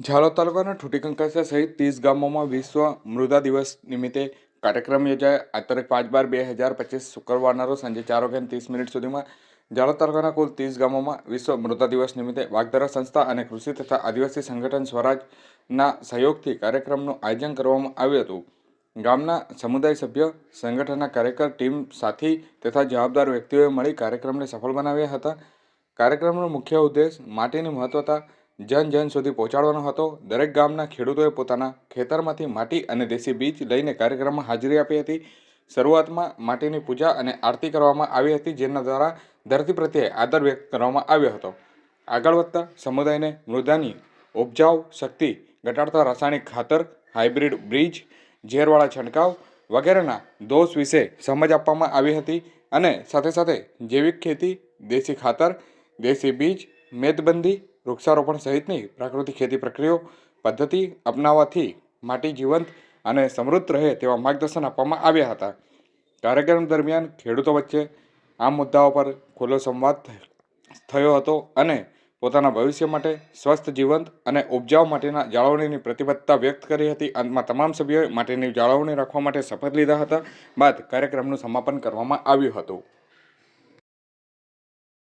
ઝાલોદ તાલુકાના ઠુટીકંકાસા સહિત ત્રીસ ગામોમાં વિશ્વ મૃદા દિવસ નિમિત્તે કાર્યક્રમ યોજાય. આ પાંચ બાર બે હજાર પચીસ શુક્રવારના રોજ સાંજે ચાર વાગ્યાને ત્રીસ મિનિટ સુધીમાં ઝાલોદ તાલુકાના કુલ ત્રીસ ગામોમાં વિશ્વ મૃદા દિવસ નિમિત્તે વાગધારા સંસ્થા અને કૃષિ તથા આદિવાસી સંગઠન સ્વરાજના સહયોગથી કાર્યક્રમનું આયોજન કરવામાં આવ્યું હતું. ગામના સમુદાય સભ્ય, સંગઠનના કાર્યકર, ટીમ, સાથી તથા જવાબદાર વ્યક્તિઓએ મળી કાર્યક્રમને સફળ બનાવ્યા હતા. કાર્યક્રમનો મુખ્ય ઉદ્દેશ માટીની મહત્વતા જન જન સુધી પહોંચાડવાનો હતો. દરેક ગામના ખેડૂતોએ પોતાના ખેતરમાંથી માટી અને દેશી બીજ લઈને કાર્યક્રમમાં હાજરી આપી હતી. શરૂઆતમાં માટીની પૂજા અને આરતી કરવામાં આવી હતી, જેના દ્વારા ધરતી પ્રત્યે આદર વ્યક્ત કરવામાં આવ્યો હતો. આગળ વધતા સમુદાયને મૃદાની ઉપજાઉ શક્તિ ઘટાડતા રાસાયણિક ખાતર, હાઇબ્રિડ બ્રીજ, ઝેરવાળા છંટકાવ વગેરેના દોષ વિશે સમજ આપવામાં આવી હતી અને સાથે સાથે જૈવિક ખેતી, દેશી ખાતર, દેશી બીજ, મેદબંધી વૃક્ષારોપણ સહિતની પ્રાકૃતિક ખેતી પ્રક્રિયાઓ પદ્ધતિ અપનાવવાથી માટી જીવંત અને સમૃદ્ધ રહે તેવા માર્ગદર્શન આપવામાં આવ્યા હતા. કાર્યક્રમ દરમિયાન ખેડૂતો વચ્ચે આ મુદ્દાઓ પર ખુલ્લો સંવાદ થયો હતો અને પોતાના ભવિષ્ય માટે સ્વસ્થ, જીવંત અને ઉપજાઉ માટેના જાળવણીની પ્રતિબદ્ધતા વ્યક્ત કરી હતી. અંતમાં તમામ સભ્યોએ માટીની જાળવણી રાખવા માટે શપથ લીધા હતા. બાદ કાર્યક્રમનું સમાપન કરવામાં આવ્યું હતું.